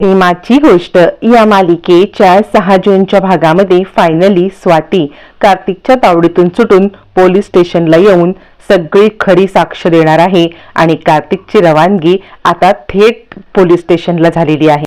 प्रेमाची गोष्ट. या मालिकेच्या सहा जूनच्या भागामध्ये फायनली स्वाती कार्तिकच्या तावडीतून सुटून पोलीस स्टेशनला येऊन सगळी खरी साक्ष देणार आहे आणि कार्तिकची रवानगी आता थेट पोलीस स्टेशनला झालेली आहे.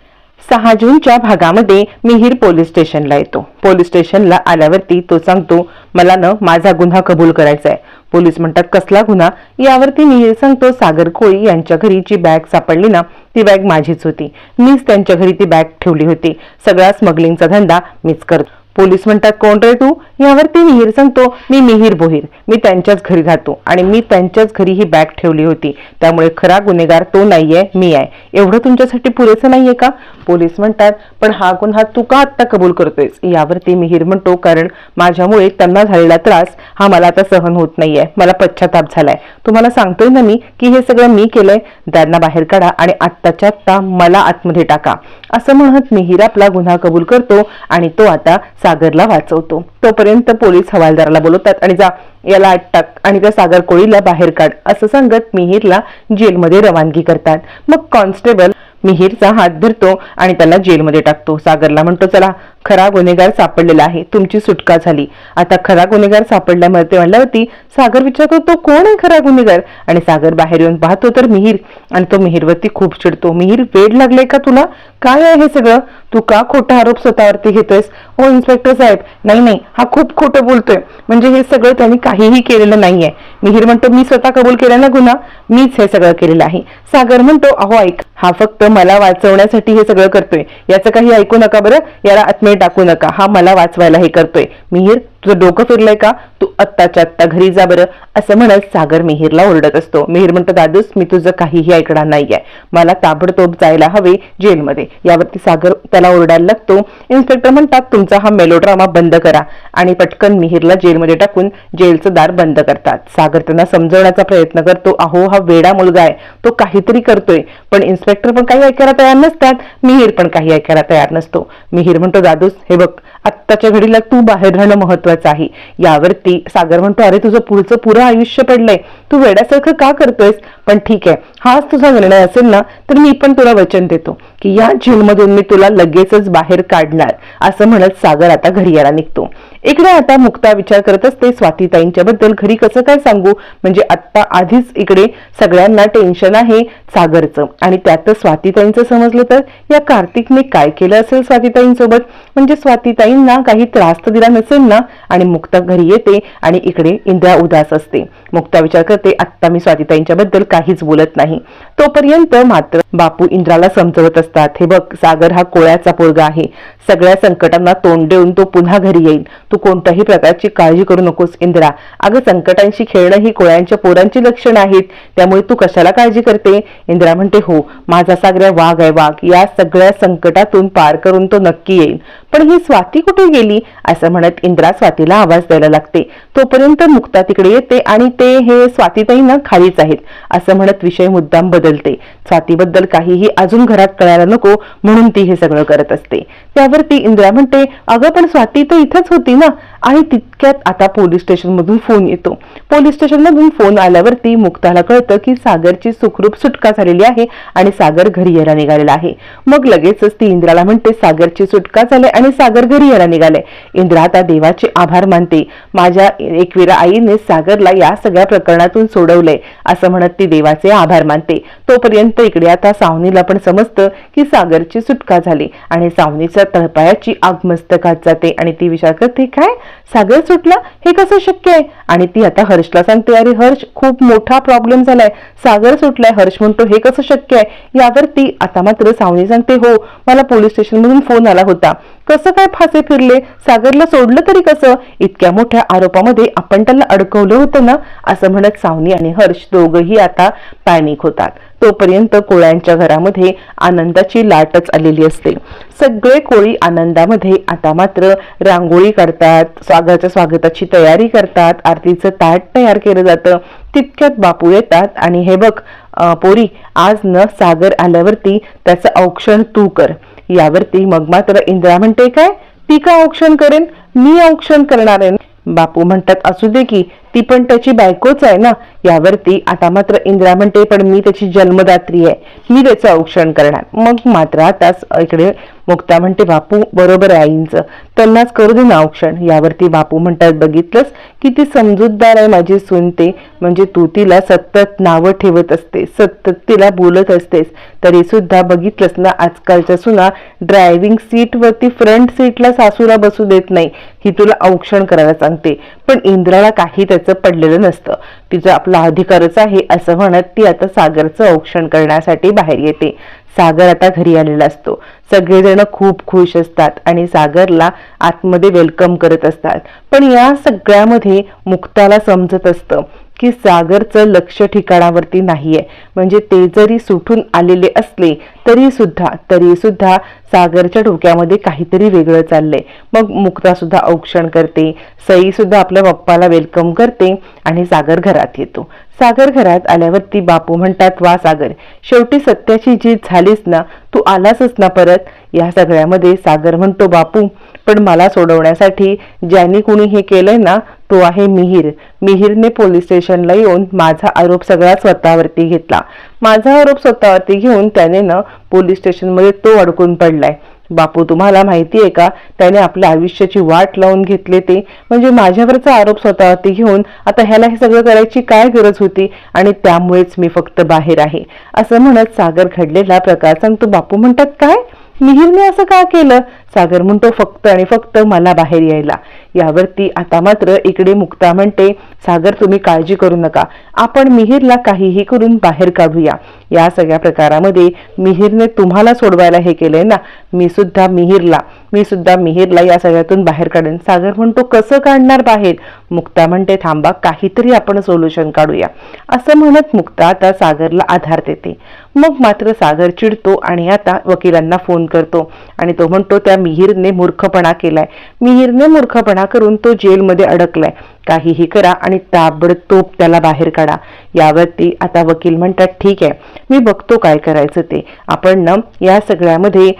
सहा जूनच्या भागामध्ये मिहीर पोलीस स्टेशनला येतो. पोलीस स्टेशनला आल्यावरती तो सांगतो मला ना माझा गुन्हा कबूल करायचा आहे. पोलीस म्हणतात कसला गुन्हा? यावरती मिहीर सांगतो सागर कोळी यांच्या घरी जी बॅग सापडली ना ती बॅग माझीच होती. मीच त्यांच्या घरी ती बॅग ठेवली होती. सगळा स्मगलिंगचा धंदा मीच करतो. पोलीस म्हणतात कोण रे तू? यावरती मिहीर सांगतो मी मिहीर बोहीर. मी त्यांच्याच घरी राहतो आणि मी त्यांच्याच घरी ही बॅग ठेवली होती. त्यामुळे खरा गुन्हेगार तो नाहीये मी आहे. एवढं तुमच्यासाठी पुरेसं नाहीये का? पोलीस म्हणतात पण हा गुन्हा तू का आत्ता कबूल करतोयस? यावरती मिहीर म्हणतो कारण माझ्यामुळे त्यांना झालेला त्रास हा मला आता सहन होत नाहीये. मला पश्चाताप झालाय. तुम्हाला सांगतोय ना मी की हे सगळं मी केलंय? त्यांना बाहेर काढा आणि आत्ताच्या आत्ता मला आतमध्ये टाका. असं म्हणत मिहीर आपला गुन्हा कबूल करतो आणि तो आता सागरला वाचवतो. तोपर्यंत पोलीस हवालदाराला बोलवतात आणि जा याला अटक आणि त्या सागर कोळीला बाहेर काढ असं सांगत मिहीरला जेलमध्ये रवानगी करतात. मग कॉन्स्टेबल मिहीरचा हात धरतो आणि त्याला जेलमध्ये टाकतो. सागरला म्हणतो चला खरा गुन्हेगार सापडलेला आहे. तुमची सुटका झाली. आता खरा गुन्हेगार सापडल्यामुळे ते म्हणल्यावरती सागर विचारतो तो कोण आहे खरा गुन्हेगार? आणि सागर बाहेर येऊन पाहतो तर मिहीर. आणि तो मिहीरवरती खूप चिडतो. मिहीर वेड लागले का तुला? काय आहे हे सगळं? तू का खोटा आरोप स्वतःवरती घेतोयस? हो इन्स्पेक्टर साहेब. नाही नाही हा खूप खोटं बोलतोय. म्हणजे हे सगळं त्यांनी काहीही केलेलं नाहीये. मिहीर म्हणतो मी स्वतः कबूल केला ना गुन्हा? मीच हे सगळं केलेलं आहे. सागर म्हणतो अहो ऐक. हा फक्त मला वाचवण्यासाठी हे सगळं करतोय. याचं काही ऐकू नका बरं. याला आत्मे टाकू नका. हा मला वाचवायला हे करतोय. मिहीर तुझं डोकं फिरलंय का? तू आत्ताच्या आत्ता घरी जा बरं असं म्हणत सागर मिहीरला ओरडत असतो. मिहीर म्हणतो दादूस मी तुझं काहीही ऐकणार नाहीये. मला ताबडतोब जायला हवे जेलमध्ये. यावरती सागर त्याला ओरडायला लागतो. इन्स्पेक्टर म्हणतात तुमचा हा मेलोड्रामा बंद करा. आणि पटकन मिहीरला जेलमध्ये टाकून जेलचं दार बंद करतात. सागर त्यांना समजवण्याचा प्रयत्न करतो अहो हा वेडा मुलगा आहे. तो काहीतरी करतोय. पण इन्स्पेक्टर पण काही ऐकायला तयार नसतात. मिहीर पण काही ऐकायला तयार नसतो. मिहीर म्हणतो दादूस हे बघ आत्ताच्या घडीला तू बाहेर राहणं महत्वाचं आहे. यावरती सागर म्हणतो अरे तुझं पुढचं पुरं आयुष्य पडलंय. तू वेड्यासारखं का करतोयस? पण ठीक आहे. हाच तुझा निर्णय असेल ना तर मी पण तुला वचन देतो की या जेलमधून मी तुला लगेचच बाहेर काढणार. असं म्हणत सागर आता घरी यायला निघतो. इकडे आता मुक्ता विचार करत असते स्वातीताईंच्या बद्दल घरी कसं काय सांगू? म्हणजे आत्ता आधीच इकडे सगळ्यांना टेन्शन आहे सागरचं. आणि त्यात स्वातीताईंचं समजलं तर या कार्तिकने काय केलं असेल स्वातीताईंसोबत? म्हणजे स्वातीताईंना काही त्रास तर दिला नसेल ना? आणि मुक्ता घरी येते आणि इकडे इंद्रा उदास असते. मुक्ता विचार करते आत्ता मी स्वातीताईंच्याबद्दल काहीच बोलत नाही. तोपर्यंत मात्र बापू इंद्राला समजवत असतात हे बघ सागर हा कोळ्याचा पोरगा आहे. सगळ्या संकटांना तोंड देऊन तो पुन्हा घरी येईल. तू कोणत्याही प्रकारची काळजी करू नकोस इंद्रा. अगं संकटांशी खेळणं ही कोळ्यांच्या पोरांची लक्षणं आहेत. त्यामुळे तू कशाला काळजी करते? इंद्रा म्हणते हो माझा सागऱ्या वाघ आहे वाघ. या सगळ्या संकटातून पार करून तो नक्की येईल. पण ही स्वाती कुठे गेली? असं म्हणत इंद्रा स्वातीला आवाज द्यायला लागते. तोपर्यंत मुक्ता तिकडे येते आणि ते हे स्वातीताईंना खालीच आहेत असं म्हणत विषय मुद्दाम बदलते. स्वातीबद्दल काहीही अजून घरात कळायला नको म्हणून ती हे सगळं करत असते. त्यावर ती इंद्रा म्हणते अगं पण स्वाती तर इथंच होती ना? आणि तितक्यात आता पोलीस स्टेशन मधून फोन येतो. पोलीस स्टेशन मधून फोन आल्यावरती मुक्ताला कळतं की सागरची सुखरूप सुटका झालेली आहे आणि सागर घरी यायला निघालेला आहे. मग लगेचच ती इंद्राला म्हणते सागरची सुटका झाली आणि सागर घरी यायला निघाले इंद्रा आता देवाचे आभार मानते. माझ्या एकविरा आईने सागरला या सगळ्या प्रकरणातून सोडवलंय असं म्हणत ती देवाचे आभार मानते. तोपर्यंत इकडे आता सावनीला पण समजतं की सागरची सुटका झाली आणि सावनीच्या तळपायाची आग मस्तकात जाते आणि ती विचार करते काय? सागर सुटला? हे कसं शक्य आहे? आणि ती आता हर्षला सांगते अरे हर्ष खूप मोठा प्रॉब्लेम झालाय. सागर सुटलाय. हर्ष म्हणतो हे कसं शक्य आहे? यावर ती आता मात्र सावनी सांगते हो मला पोलीस स्टेशन मधून फोन आला होता. कसं काय फासे फिरले? सागरला सोडलं तरी कसं? इतक्या मोठ्या आरोपामध्ये आपण त्याला अडकवलं होतं ना? असं म्हणत सावनी आणि हर्ष दोघही आता पॅनिक होतात. तोपर्यंत कोळ्यांच्या घरामध्ये आनंदाची लाटच आलेली असते. सगळे कोळी आनंदामध्ये आता मात्र रांगोळी करतात स्वागताच्या स्वागताची तयारी करतात आरतीचं ताट तयार केलं जातं. तितक्यात बापू येतात आणि हे बघ अं, पोरी आज न सागर आल्यावरती त्याचं औक्षण तू कर. यावरती मग मात्र इंद्रा म्हणते काय? ती का औक्षण करेन? मी औक्षण करणार आहे. बापू म्हणतात असू दे की ती पण त्याची बायकोच आहे ना? यावरती आता मात्र इंदिरा म्हणते पण मी त्याची जन्मदात्री आहे. मी त्याचं औक्षण करणार. मग मात्र आता इकडे मुक्ता म्हणते बापू बरोबर आहे आईंचं. त्यांनाच करू दे ना औक्षण. यावरती बापू म्हणतात बघितलंस ती समजूतदार आहे माझी सुनते म्हणजे तू तिला सतत नावं ठेवत असते सतत तिला बोलत असतेस. तरी सुद्धा बघितलंस ना आजकालच्या सुना ड्रायव्हिंग सीट वरती फ्रंट सीटला सासूला बसू देत नाही. ही तुला औक्षण करायला सांगते. पण इंद्राला काही त्याचं पडलेलं नसतं. तिचा आपला अधिकारच आहे असं म्हणत ती आता सागरचं औक्षण करण्यासाठी बाहेर येते. सागर आता घरी आलेला असतो. सगळेजण खूप खुश असतात आणि सागरला आतमध्ये वेलकम करत असतात. पण या सगळ्यामध्ये मुक्ताला समजत असतं. की सागरचं लक्ष ठिकाणावरती नाहीये. म्हणजे ते जरी सुटून आलेले असले तरी सुद्धा तरी सुद्धा सागरच्या डोक्यामध्ये काहीतरी वेगळं चाललंय. मग मुक्ता सुद्धा औक्षण करते सई सुद्धा आपल्या पप्पाला वेलकम करते आणि सागर घरात येतो. सागर घरात आल्यावरती बापू म्हणतात वा सागर शेवटी सत्याची जीत झालीस ना तू आलासच ना परत? या सगळ्यामध्ये सागर म्हणतो बापू पण मला सोडवण्यासाठी ज्यांनी कुणी हे केलंय ना तो आहे मिहीर. मिहीरने पोलीस स्टेशनला येऊन माझा आरोप सगळा स्वतःवरती घेतला. माझा आरोप स्वतःवरती घेऊन त्याने ना पोलीस स्टेशनमध्ये तो अडकून पडलाय. बापू तुम्हाला माहिती आहे का? त्याने आपल्या आयुष्याची वाट लावून घेतले ते. म्हणजे माझ्यावरचा आरोप स्वतःवरती घेऊन आता ह्याला हे सगळं करायची काय गरज होती? आणि त्यामुळेच मी फक्त बाहेर आहे. असं म्हणत सागर घडलेला प्रकार सांगतो. बापू म्हणतात काय? मिहीरने असं का केलं? सागर म्हणतो फक्त आणि फक्त मला बाहेर यायला. यावरती आता मात्र इकडे मुक्ता म्हणते सागर तुम्ही काळजी करू नका. आपण मिहीरला काहीही करून बाहेर काढूया. या सगळ्या प्रकारामध्ये मिहीरने तुम्हाला सोडवायला हे केलंय ना? मी सुद्धा मिहीरला मी सुद्धा मिहीरला या सगळ्यातून बाहेर काढेन. सागर म्हणतो कसं काढणार बाहेर? मुक्ता म्हणते थांबा काहीतरी आपण सोल्युशन काढूया. असं म्हणत मुक्ता आता सागरला आधार देते. मग मात्र सागर चिडतो आणि आता वकिलांना फोन करतो आणि तो म्हणतो त्या मिहीरने मूर्खपणा केलाय. मिहीरने मूर्खपणा करून तो जेलमध्ये अडकलाय. काहीही करा आणि ताबडतोब त्याला बाहेर काढा. यावरती आता वकील म्हणतात ठीक आहे मी बघतो काय करायचं ते. आपण ना या सगळ्यामध्ये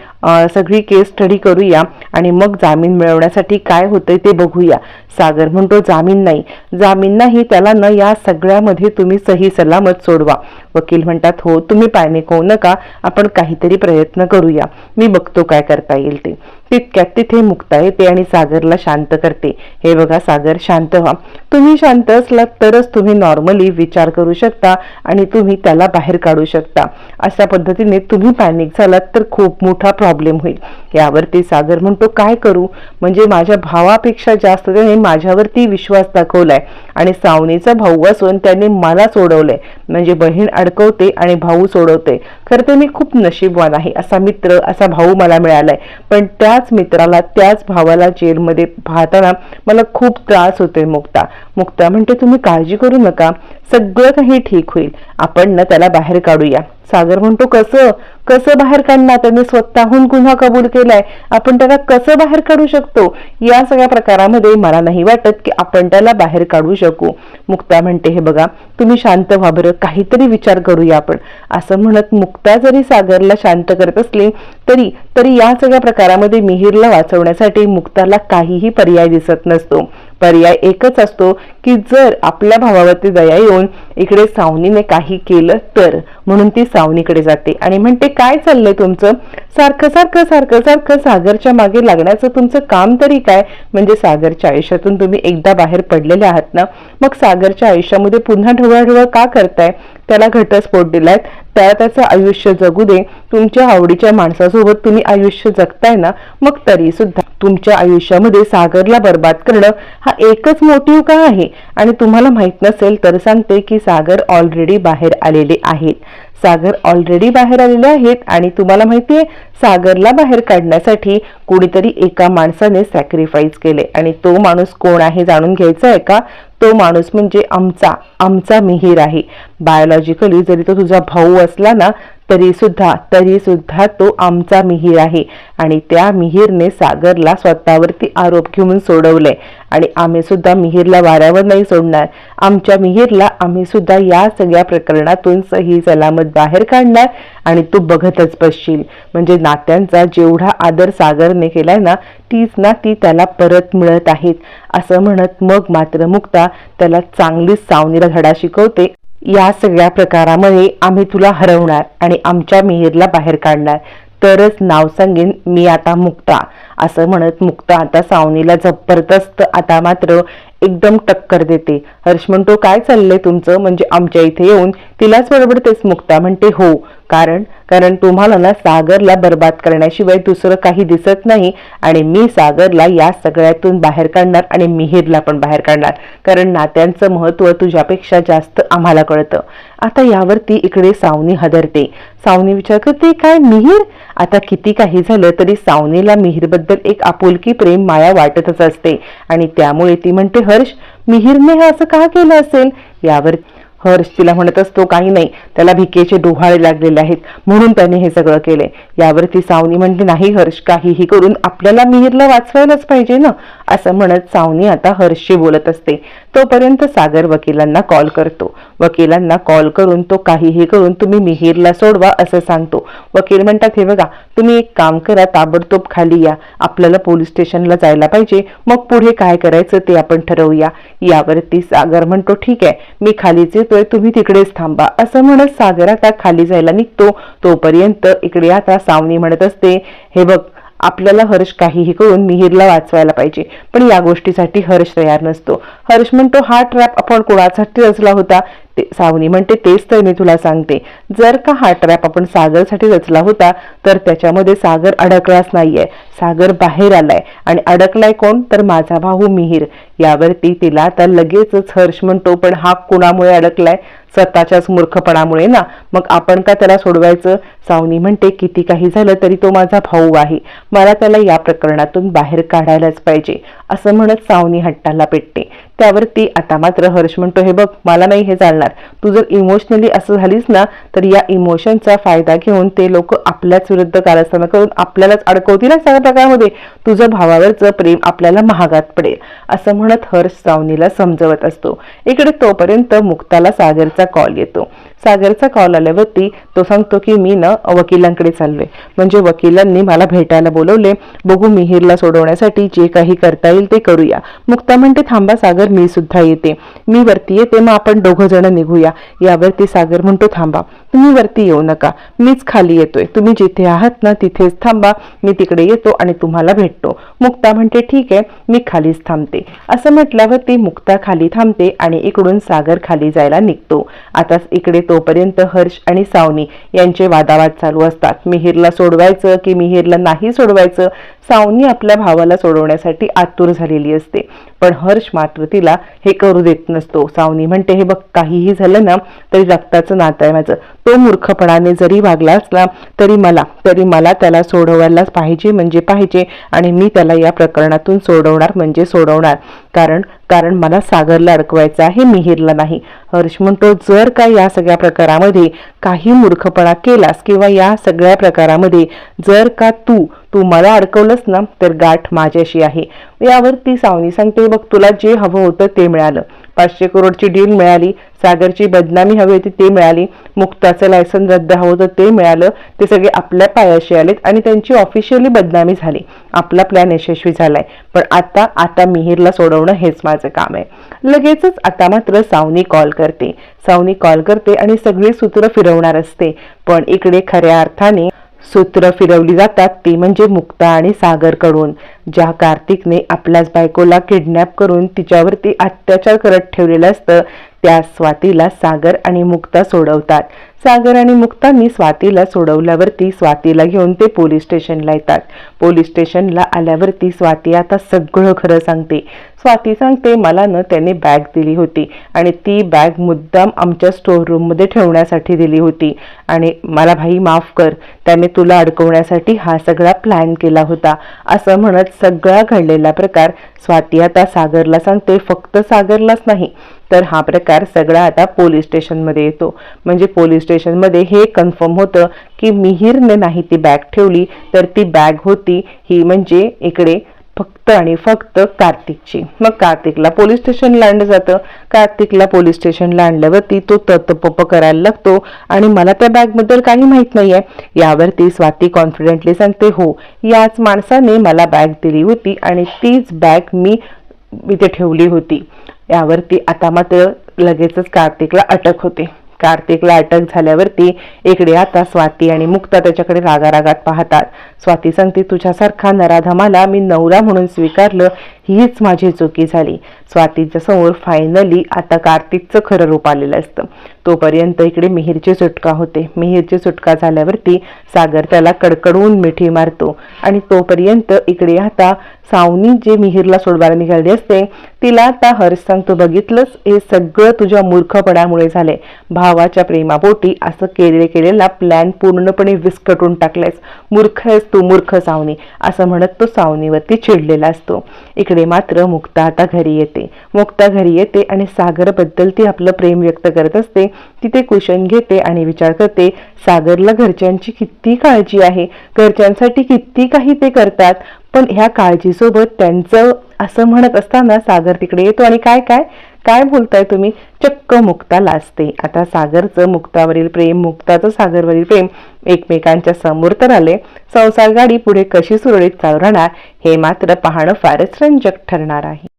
सगळी केस स्टडी करूया आणि मग जामीन मिळवण्यासाठी काय होतंय ते बघूया. सागर म्हणतो जामीन नाही. जामीन नाही त्याला न या सगळ्यामध्ये तुम्ही सही सलामत सोडवा. वकील म्हणतात हो तुम्ही पॅनिक होऊ नका. आपण काहीतरी प्रयत्न करूया. मी बघतो काय करता येईल ते. तितक्यात तिथे मुक्ता येते आणि सागरला शांत करते. हे बघा सागर शांत व्हा. तुम्ही शांत असलात तरच तुम्ही नॉर्मली विचार करू शकता आणि तुम्ही त्याला बाहेर काढू शकता. अशा पद्धतीने तुम्ही पॅनिक झालात तर खूप मोठा प्रॉब्लेम होईल. यावरती सागर म्हणतो काय करू? म्हणजे माझ्या भावापेक्षा जास्त त्याने माझ्यावरती विश्वास दाखवलाय आणि सावनीचा भाऊ असून त्याने मला सोडवलंय. म्हणजे बहीण अडकवते आणि भाऊ सोडवते. खरं तर मी खूप नशीबवान आहे असा मित्र असा भाऊ मला मिळालाय. पण त्याच मित्राला त्याच भावाला जेलमध्ये पाहताना मला खूप त्रास होतोय मुक्ता. मुक्ता म्हणते तुम्ही काळजी करू नका. सगळं काही ठीक होईल. आपण ना त्याला बाहेर काढूया. सागर म्हणतो कसं? कसं बाहेर काढणार? त्याने स्वतःहून गुन्हा कबूल केलाय. आपण त्याला कसं बाहेर काढू शकतो? या सगळ्या प्रकारामध्ये मला नाही वाटत की आपण त्याला बाहेर काढू शकू. मुक्ता म्हणते हे बघा तुम्ही शांत व्हा बरं काहीतरी विचार करूया आपण. असं म्हणत मुक्ता जरी सागरला शांत करत असली तरी तरी या सगळ्या प्रकारामध्ये मिहीरला वाचवण्यासाठी मुक्ताला काहीही पर्याय दिसत नसतो. पर्याय एकच असतो की जर आपल्या भावावरती दया येऊन इकडे सावनीने काही केलं तर. म्हणून ती सावनीकडे जाते. आणि म्हणते काय चाललंय तुमचं? सारखं सारखं सारखं सारखं सागरच्या मागे लागण्याचं तुमचं काम तरी काय? म्हणजे सागरच्या आयुष्यातून तुम्ही एकदा बाहेर पडलेले आहात ना? मग सागरच्या आयुष्यामध्ये पुन्हा ढवळाढवळ का करताय? त्याला घटस्फोट दिलाय त्याला त्याचं आयुष्य जगू दे. तुमच्या आवडीच्या माणसासोबत तुम्ही आयुष्य जगताय ना मग तरी सुद्धा तुमच्या आयुष्यामध्ये सागरला बर्बाद करणं हा एकच मोटिव्ह का आहे? आणि तुम्हाला माहीत नसेल तर सांगते की सागर ऑलरेडी बाहेर आलेले आहेत. सागर ऑलरेडी बाहेर आलेले आहेत आणि तुम्हाला माहितीये सागरला बाहेर काढण्यासाठी कुणीतरी एका माणसाने सॅक्रिफाईस केले. आणि तो माणूस कोण आहे जाणून घ्यायचा आहे का? तो माणूस म्हणजे आमचा आमचा मिहीर आहे. बायोलॉजिकली जरी तो तुझा भाऊ असला ना तरी सुद्धा तरी सुद्धा तो आमचा मिहीर आहे. आणि त्या मिहीरने सागरला स्वतःवरती आरोप घेऊन सोडवले. आणि आम्ही सुद्धा मिहीरला वाऱ्यावर नाही सोडणार. आमच्या मिहीरला आम्ही सुद्धा या सगळ्या प्रकरणातून सही सलामत बाहेर काढणार आणि तू बघतच बसशील. म्हणजे नात्यांचा जेवढा आदर सागरने केलाय ना तीच ना ती त्याला परत मिळत आहेत. असं म्हणत मग मात्र मुक्ता त्याला चांगलीच सावनीला धडा शिकवते. या सगळ्या प्रकारामध्ये आम्ही तुला हरवणार आणि आमच्या मिहीरला बाहेर काढणार. तरच नाव सांगेन मी आता मुक्ता. असं म्हणत मुक्ता आता सावनीला जबरदस्त आता मात्र एकदम टक्कर देते. हर्ष म्हणतो काय चाललंय तुमचं? म्हणजे आमच्या इथे येऊन तिलाच बरोबर तेच मुक्ता. म्हणते हो. कारण कारण तुम्हाला ना सागरला बर्बाद करण्याशिवाय दुसरं काही दिसत नाही आणि मी सागरला या सगळ्यातून बाहेर काढणार आणि मिहीरला पण बाहेर काढणार. कारण नात्यांचं महत्त्व तुझ्यापेक्षा जास्त आम्हाला कळतं. आता यावरती इकडे सावनी हदरते. सावनी विचार करते काय मिहीर? आता किती काही झालं तरी सावनीला मिहीरबद्दल एक आपुलकी प्रेम माया वाटतच असते. आणि त्यामुळे ती म्हणते हर्ष मिहीरने हे असं का केलं असेल? यावर हर्ष तिला म्हणत असतो काही नाही त्याला भिकेचे डोहाळे लागलेले आहेत म्हणून त्याने हे सगळं केलंय यावरती सावनी म्हणते नाही हर्ष काहीही करून आपल्याला मिहीरला वाचवायलाच पाहिजे ना? असं म्हणत सावनी आता हर्षशी बोलत असते. तोपर्यंत सागर वकिलांना कॉल करतो. वकिलांना कॉल करून तो काहीही करून तुम्ही मिहीरला सोडवा असं सांगतो. वकील म्हणतात हे बघा तुम्ही एक काम करा ताबडतोब खाली या. आपल्याला पोलीस स्टेशनला जायला पाहिजे. मग पुढे काय करायचं ते आपण ठरवूया. यावरती सागर म्हणतो ठीक आहे मी खालीच येतोय तुम्ही तिकडेच थांबा. असं म्हणत सागर आता खाली जायला निघतो. तोपर्यंत इकडे आता सावनी म्हणत असते हे बघ आपल्याला हर्ष काहीही करून मिहीरला वाचवायला पाहिजे. पण या गोष्टीसाठी हर्ष तयार नसतो. हर्ष म्हणतो हा ट्रॅप आपण कोणासाठी रचला होता? ते सावनी म्हणते तेच तर मी तुला सांगते. जर का हा ट्रॅप आपण सागरसाठी रचला होता तर त्याच्यामध्ये सागर अडकलाच नाहीये. सागर बाहेर आलाय. आणि अडकलाय कोण? तर माझा भाऊ मिहीर. यावरती तिला आता लगेचच हर्ष म्हणतो पण हा कुणामुळे अडकलाय? स्वतःच्याच मूर्खपणामुळे ना? मग आपण का त्याला सोडवायचं? सावनी म्हणते किती काही झालं तरी तो माझा भाऊ आहे. मला त्याला या प्रकरणातून बाहेर काढायलाच पाहिजे. असं म्हणत सावनी हट्टाला पेटते. त्यावरती आता मात्र हर्ष म्हणतो हे बघ मला नाही हे चालणार. तू जर इमोशनली असं झालीस ना तर या इमोशनचा फायदा घेऊन ते लोक आपल्याच विरुद्ध कारस्थान करून आपल्यालाच अडकवतील ना सगळ्या प्रकारामध्ये. तुझं भावावरचं प्रेम आपल्याला महागात पडेल. असं म्हणत हर्ष सावनीला समजवत असतो. इकडे तोपर्यंत मुक्ताला सागरचा कॉल येतो. सागरचा कॉल आल्यावरती तो सांगतो की मी ना वकिलांकडे चाललोय. म्हणजे वकिलांनी मला भेटायला बोलवले. बघू मिहीरला सोडवण्यासाठी जे काही करता येईल ते करूया. मुक्ता म्हणते थांबा सागर मी सुद्धा येते. मी वरती येते मग आपण दोघं जण निघूया. यावरती सागर म्हणतो थांबा तुम्ही वरती येऊ नका. मीच खाली येतोय. तुम्ही जिथे आहात ना तिथेच थांबा. मी तिकडे येतो आणि तुम्हाला भेटतो. मुक्ता म्हणते ठीक आहे मी खालीच थांबते. असं म्हटल्यावरती मुक्ता खाली थांबते आणि इकडून सागर खाली जायला निघतो. आता इकडे तोपर्यंत हर्ष आणि सावनी यांचे वादावाद चालू असतात. मिहीरला सोडवायचं की मिहीरला नाही सोडवायचं सावनी आपल्या भावाला सोडवण्यासाठी आतुर झालेली असते. पण हर्ष मात्र तिला हे करू देत नसतो. सावनी म्हणते हे बघ काहीही झालं ना तरी रक्ताचं नातं आहे माझं. तो मूर्खपणाने जरी वागला असला तरी मला तरी मला त्याला सोडवायलाच पाहिजे म्हणजे पाहिजे. आणि मी त्याला या प्रकरणातून सोडवणार म्हणजे सोडवणार. कारण कारण मला सागरला अडकवायचं आहे मिहिरला नाही. हर्ष म्हणतो जर का या सगळ्या प्रकारामध्ये काही मूर्खपणा केलास किंवा या सगळ्या प्रकारामध्ये जर का तू तू मला अडकवलंस ना तर गाठ माझ्याशी आहे. यावर ती सावनी सांगते बघ तुला जे हवं होतं ते मिळालं. पाचशे करोडची डील मिळाली सागरची बदनामी हवी होती ते मिळाली मुक्ताचं लायसन रद्द हवं होतं ते मिळालं ते सगळे आपल्या पायाशी आलेत आणि त्यांची ऑफिशियली बदनामी झाली. आपला प्लॅन यशस्वी झालाय. पण आता आता मिहीरला सोडवणं हेच माझं काम आहे. लगेचच आता मात्र सावनी कॉल करते. सावनी कॉल करते आणि सगळी सूत्र फिरवणार असते. पण इकडे खऱ्या अर्थाने सूत्र फिरवली जातात ती म्हणजे मुक्ता आणि सागरकडून ज्या कार्तिकने आपल्याच बायकोला किडनॅप करून तिच्यावरती अत्याचार करत ठेवलेलं असतं त्या स्वातीला सागर आणि मुक्ता सोडवतात. सागर आणि मुक्तांनी स्वातीला सोडवल्यावरती स्वातीला घेऊन ते पोलीस स्टेशनला येतात. पोलीस स्टेशनला आल्यावरती स्वाती आता सगळं खरं सांगते. स्वाती सांगते मला न त्याने बॅग दिली होती आणि ती बॅग मुद्दाम आमच्या स्टोर रूममध्ये ठेवण्यासाठी दिली होती. आणि मला भाई माफ कर. त्याने तुला अडकवण्यासाठी हा सगळा प्लॅन केला होता. असं म्हणत सगळा घडलेला प्रकार स्वाती आता सागरला सांगते फक्त सागरलाच नाही तर हा प्रकार सगळा आता पोलीस स्टेशनमध्ये येतो. म्हणजे पोलीस स्टेशनमध्ये हे कन्फर्म होतं की मिहीरने नाही ती बॅग ठेवली तर ती बॅग होती. ही म्हणजे इकडे फक्त आणि फक्त कार्तिकची. मग कार्तिकला पोलीस स्टेशनला आणलं जातं. कार्तिकला पोलीस स्टेशनला आणल्यावरती तो तत्पप करायला लागतो. आणि मला त्या बॅगबद्दल काही माहीत नाही आहे यावरती स्वाती कॉन्फिडेंटली सांगते हो याच माणसाने मला बॅग दिली होती आणि तीच बॅग मी इथे ठेवली होती. यावरती आता मात्र लगेचच कार्तिकला अटक होते. कार्तिकला अटक झाल्यावरती इकडे आता स्वाती आणि मुक्ता त्याच्याकडे रागारागात पाहतात. स्वाती सांगते तुझ्यासारखा नराधमाला मी नवरा म्हणून स्वीकारलं हीच माझी चुकी झाली. स्वातीच्या समोर फायनली आता कार्तिकचं खरं रूप आलेलं असतं. तोपर्यंत इकडे मिहीरची सुटका होते. मिहीरची सुटका झाल्यावरती सागर त्याला कडकडून मिठी मारतो. आणि तोपर्यंत इकडे आता सावनी जे मिहीरला सोडवायला निघाली असते तिला आता हर्ष सांगतो बघितलंच हे सगळं तुझ्या मूर्खपणामुळे झाले भावाच्या प्रेमापोटी असं केले केलेला प्लॅन पूर्णपणे विस्कटून टाकलायस. मूर्ख आहेस तू मूर्ख सावनी असं म्हणत तो सावनीवरती चिडलेला असतो. इकडे मात्र मुक्ता आता घरी येते. मुक्ता घरी येते आणि सागरबद्दल ती आपलं प्रेम व्यक्त करत असते. तिथे कुशन घेते आणि विचार करते सागरला घरच्यांची किती काळजी आहे? घरच्यांसाठी किती काही ते करतात. पण ह्या काळजीसोबत त्यांचं असं म्हणत असताना सागर तिकडे येतो आणि काय काय? काय बोलताय तुम्ही? चक्क मुक्ता लाजते. आता सागरचं मुक्तावरील प्रेम मुक्ताचं सागरवरील प्रेम एकमेकांच्या समोर तर आले. संसार गाडी पुढे कशी सुरळीत चालू राहणार हे मात्र पाहणं फारच रंजक ठरणार आहे.